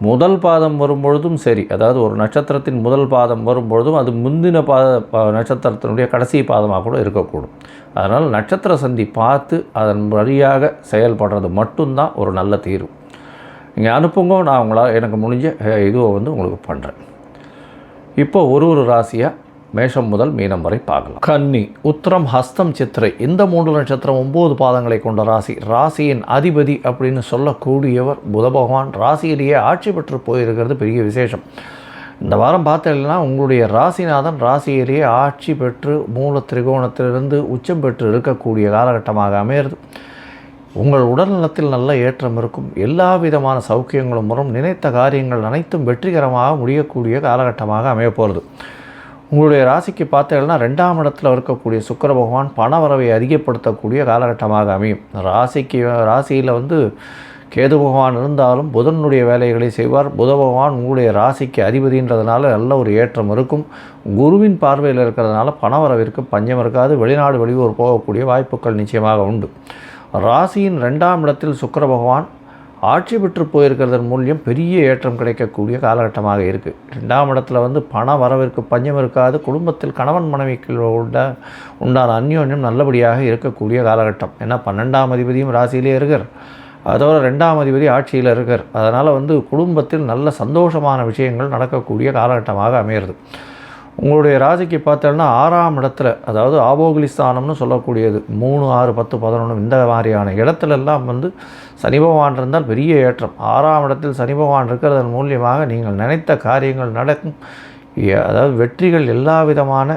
முதல் பாதம் வரும்பொழுதும் சரி. அதாவது ஒரு நட்சத்திரத்தின் முதல் பாதம் வரும்பொழுதும் அது முந்தின பாத நட்சத்திரத்தினுடைய கடைசி பாதமாக கூட இருக்கக்கூடும். அதனால் நட்சத்திர சந்தி பார்த்து அதன் வழியாக செயல்படுறது மட்டும்தான் ஒரு நல்ல தீர்வு. நீங்கள் அனுப்புங்க நான் உங்களால் எனக்கு முடிஞ்ச இதுவை வந்து உங்களுக்கு பண்ணுறேன் இப்போ ஒரு ஒரு ராசியாக மேஷம் முதல் மீனம் வரை பார்க்கலாம். கன்னி உத்திரம் ஹஸ்தம் சித்திரை இந்த மூன்று நட்சத்திரம் ஒன்பது பாதங்களை கொண்ட ராசி. ராசியின் அதிபதி அப்படின்னு சொல்லக்கூடியவர் புத பகவான். ராசியிலேயே ஆட்சி பெற்று போயிருக்கிறது பெரிய விசேஷம். இந்த வாரம் பார்த்தீங்கன்னா உங்களுடைய ராசிநாதன் ராசியிலேயே ஆட்சி பெற்று மூல திரிகோணத்திலிருந்து உச்சம் பெற்று இருக்கக்கூடிய காலகட்டமாக அமையிறது. உங்கள் உடல்நலத்தில் நல்ல ஏற்றம் இருக்கும். எல்லா விதமான சௌக்கியங்களும் வரும். நினைத்த காரியங்கள் அனைத்தும் வெற்றிகரமாக முடியக்கூடிய காலகட்டமாக அமையப்போகிறது உங்களுடைய ராசிக்கு பார்த்தீங்கன்னா ரெண்டாம் இடத்துல இருக்கக்கூடிய சுக்கிர பகவான் பண வரவை அதிகப்படுத்தக்கூடிய காலகட்டமாக அமையும். ராசிக்கு ராசியில் வந்து கேது பகவான் இருந்தாலும் புதனுடைய வேலைகளை செய்வார். புத பகவான் உங்களுடைய ராசிக்கு அதிபதின்றதுனால நல்ல ஒரு ஏற்றம் இருக்கும். குருவின் பார்வையில் இருக்கிறதுனால பணவரவிற்கு பஞ்சம் இருக்காது. வெளிநாடு வெளியூர் போகக்கூடிய வாய்ப்புகள் நிச்சயமாக உண்டு. ராசியின் ரெண்டாம் இடத்தில் சுக்கிர பகவான் ஆட்சி பெற்று போயிருக்கிறதன் மூலியம் பெரிய ஏற்றம் கிடைக்கக்கூடிய காலகட்டமாக இருக்குது ரெண்டாம் இடத்துல வந்து பண வரவிற்கு பஞ்சம் இருக்காது. குடும்பத்தில் கணவன் மனைவிக்குள்ள உள்ள உண்டான அந்யோன்யம் நல்லபடியாக இருக்கக்கூடிய காலகட்டம். ஏன்னா பன்னெண்டாம் அதிபதியும் ராசியிலே இருக்கார். அதோட ரெண்டாம் அதிபதி ஆட்சியில் இருக்கார். அதனால் வந்து குடும்பத்தில் நல்ல சந்தோஷமான விஷயங்கள் நடக்கக்கூடிய காலகட்டமாக அமையிறது. உங்களுடைய ராசிக்கு பார்த்தோன்னா ஆறாம் இடத்துல அதாவது ஆபோகலிஸ்தானம்னு சொல்லக்கூடியது. மூணு ஆறு பத்து பதினொன்று இந்த மாதிரியான இடத்துலெல்லாம் வந்து சனி பகவான் இருந்தால் பெரிய ஏற்றம். ஆறாம் இடத்தில் சனி பகவான் இருக்கிறதன் மூலியமாக நீங்கள் நினைத்த காரியங்கள் நடக்கும். அதாவது வெற்றிகள் எல்லா விதமான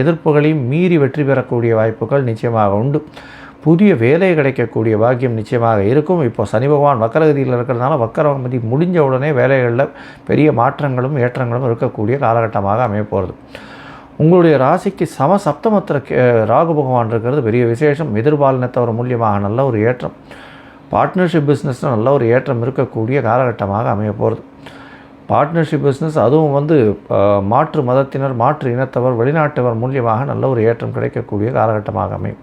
எதிர்ப்புகளையும் மீறி வெற்றி பெறக்கூடிய வாய்ப்புகள் நிச்சயமாக உண்டு. புதிய வேலை கிடைக்கக்கூடிய பாக்கியம் நிச்சயமாக இருக்கும். இப்போ சனி பகவான் வக்கரகதியில் இருக்கிறதுனால வக்கரமதி முடிஞ்ச உடனே வேலைகளில் பெரிய மாற்றங்களும் ஏற்றங்களும் இருக்கக்கூடிய காலகட்டமாக அமையப்போகிறது உங்களுடைய ராசிக்கு சம சப்தமத்திர ராகு பகவான் இருக்கிறது பெரிய விசேஷம். எதிர்பாலினத்தவர் மூலியமாக நல்ல ஒரு ஏற்றம். பார்ட்னர்ஷிப் பிஸ்னஸில் நல்ல ஒரு ஏற்றம் இருக்கக்கூடிய காலகட்டமாக அமைய போகிறது. பார்ட்னர்ஷிப் பிஸ்னஸ் அதுவும் வந்து மாற்று மதத்தினர் மாற்று இனத்தவர் வெளிநாட்டவர் மூலியமாக நல்ல ஒரு ஏற்றம் கிடைக்கக்கூடிய காலகட்டமாக அமையும்.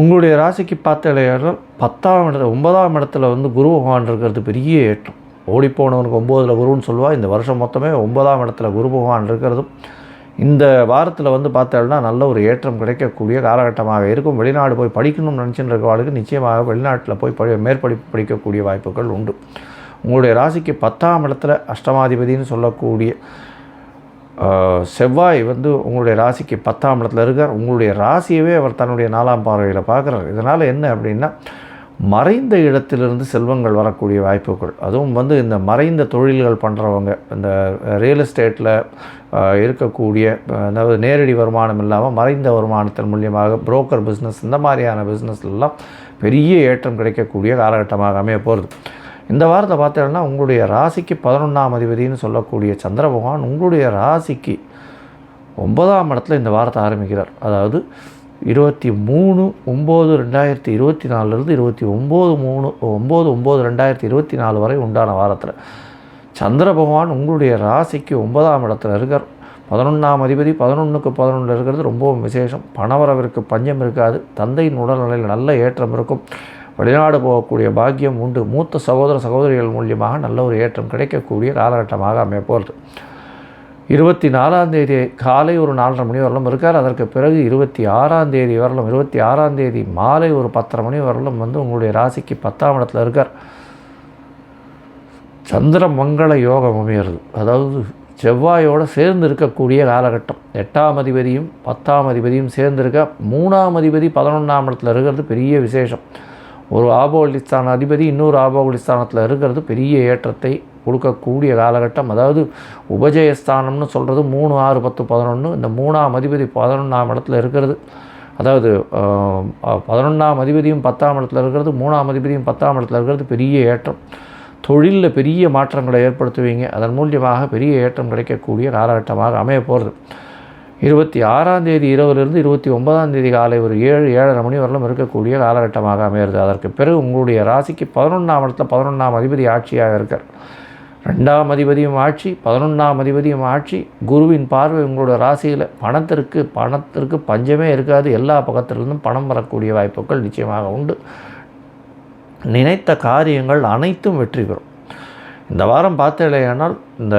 உங்களுடைய ராசிக்கு பார்த்த இளைஞர்கள் பத்தாம் இடத்துல ஒன்பதாம் இடத்துல வந்து குரு பகவான் இருக்கிறது பெரிய ஏற்றம். ஓடிப்போனவனுக்கு ஒம்போதில் குருன்னு சொல்லுவா இந்த வருஷம் மொத்தமே ஒன்பதாம் இடத்துல குரு பகவான் இருக்கிறதும் இந்த வாரத்தில் வந்து பார்த்தோம்னா நல்ல ஒரு ஏற்றம் கிடைக்கக்கூடிய காலகட்டமாக இருக்கும். வெளிநாடு போய் படிக்கணும்னு நினச்சின்னு இருக்கவாளுக்கு நிச்சயமாக வெளிநாட்டில் போய் படி மேற்படிப்பு படிக்கக்கூடிய வாய்ப்புகள் உண்டு. உங்களுடைய ராசிக்கு பத்தாம் இடத்துல அஷ்டமாதிபதின்னு சொல்லக்கூடிய செவ்வாய் வந்து உங்களுடைய ராசிக்கு பத்தாம் இடத்துல இருக்கார். உங்களுடைய ராசியவே அவர் தன்னுடைய நாலாம் பார்வையில் பார்க்குறார். இதனால் என்ன அப்படின்னா மறைந்த இடத்திலிருந்து செல்வங்கள் வரக்கூடிய வாய்ப்புகள். அதுவும் வந்து இந்த மறைந்த தொழில்கள் பண்ணுறவங்க இந்த ரியல் எஸ்டேட்டில் இருக்கக்கூடிய அதாவது நேரடி வருமானம் இல்லாமல் மறைந்த வருமானத்தின் மூலியமாக புரோக்கர் பிஸ்னஸ் இந்த மாதிரியான பிஸ்னஸ்லாம் பெரிய ஏற்றம் கிடைக்கக்கூடிய காலகட்டமாக அமைய போகிறது இந்த வாரத்தை பார்த்தீங்கன்னா உங்களுடைய ராசிக்கு பதினொன்றாம் அதிபதினு சொல்லக்கூடிய சந்திர பகவான் உங்களுடைய ராசிக்கு ஒன்பதாம் இடத்துல இந்த வாரத்தை ஆரம்பிக்கிறார். அதாவது இருபத்தி மூணு ஒம்பது ரெண்டாயிரத்தி இருபத்தி நாலுலேருந்து இருபத்தி ஒம்பது மூணு ஒம்பது ஒம்பது ரெண்டாயிரத்தி இருபத்தி நாலு வரை உண்டான வாரத்தில். சந்திர பகவான் உங்களுடைய ராசிக்கு ஒன்பதாம் இடத்துல இருக்கார். பதினொன்றாம் அதிபதி பதினொன்றுக்கு பதினொன்று இருக்கிறது ரொம்பவும் விசேஷம். பணவரவிற்கு பஞ்சம் இருக்காது. தந்தையின் உடல்நிலையில் நல்ல ஏற்றம் இருக்கும். வெளிநாடு போகக்கூடிய பாக்கியம் உண்டு. மூத்த சகோதர சகோதரிகள் மூலியமாக நல்ல ஒரு ஏற்றம் கிடைக்கக்கூடிய காலகட்டமாக அமையப்போகிறது. இருபத்தி நாலாம் தேதி காலை ஒரு நாலரை மணி வரலும் இருக்கார். அதற்கு பிறகு இருபத்தி ஆறாம் தேதி வரலும் இருபத்தி ஆறாம் தேதி மாலை ஒரு பத்தரை மணி வரலும் வந்து உங்களுடைய ராசிக்கு பத்தாம் இடத்துல இருக்கார். சந்திர மங்கள யோகம் அமையிறது அதாவது செவ்வாயோடு சேர்ந்து இருக்கக்கூடிய காலகட்டம். எட்டாம் அதிபதியும் பத்தாம் அதிபதியும் சேர்ந்திருக்க மூணாம் அதிபதி பதினொன்றாம் இடத்துல இருக்கிறது பெரிய விசேஷம். ஒரு ஆபோலிஸ்தான அதிபதி இன்னொரு ஆபோலிஸ்தானத்தில் இருக்கிறது பெரிய ஏற்றத்தை கொடுக்கக்கூடிய காலகட்டம். அதாவது உபஜயஸ்தானம்னு சொல்கிறது மூணு ஆறு பத்து பதினொன்று இந்த மூணாம் அதிபதி பதினொன்றாம் இடத்துல இருக்கிறது. அதாவது பதினொன்றாம் அதிபதியும் பத்தாம் இடத்துல இருக்கிறது மூணாம் அதிபதியும் பத்தாம் இடத்துல இருக்கிறது பெரிய ஏற்றம். தொழிலில் பெரிய மாற்றங்களை ஏற்படுத்துவீங்க. அதன் மூலியமாக பெரிய ஏற்றம் கிடைக்கக்கூடிய காலகட்டமாக அமைய போகிறது இருபத்தி ஆறாம் தேதி இரவிலிருந்து இருபத்தி ஒன்பதாம் தேதி காலை ஒரு ஏழு ஏழரை மணி வரலும் இருக்கக்கூடிய காலகட்டமாக அமையிறது அதற்கு பிறகு உங்களுடைய ராசிக்கு பதினொன்றாம் இடத்துல பதினொன்றாம் அதிபதி ஆட்சியாக இருக்கார். ரெண்டாம் அதிபதியும் ஆட்சி பதினொன்றாம் அதிபதியும் ஆட்சி. குருவின் பார்வை உங்களோட ராசியில் பணத்திற்கு பணத்திற்கு பஞ்சமே இருக்காது. எல்லா பக்கத்திலிருந்தும் பணம் வரக்கூடிய வாய்ப்புகள் நிச்சயமாக உண்டு. நினைத்த காரியங்கள் அனைத்தும் வெற்றி பெறும். இந்த வாரம் பார்த்தீங்களேனால் இந்த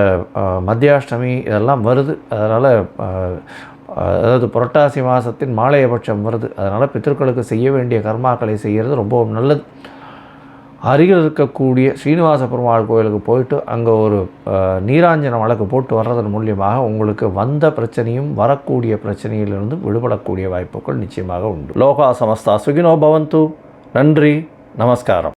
மத்தியாஷ்டமி இதெல்லாம் வருது. அதனால் அதாவது புரட்டாசி மாதத்தின் மாலையபட்சம் வருது. அதனால் பித்தர்களுக்கு செய்ய வேண்டிய கர்மாக்களை செய்கிறது ரொம்பவும் நல்லது. அருகில் இருக்கக்கூடிய ஸ்ரீனிவாச பெருமாள் கோயிலுக்கு போயிட்டு அங்கே ஒரு நீராஞ்சன வழக்கு போட்டு வர்றதன் மூலியமாக உங்களுக்கு வந்த பிரச்சனையும் வரக்கூடிய பிரச்சனையிலிருந்து விடுபடக்கூடிய வாய்ப்புகள் நிச்சயமாக உண்டு. லோகா சமஸ்தா சுகினோ பவந்து. நன்றி. நமஸ்காரம்.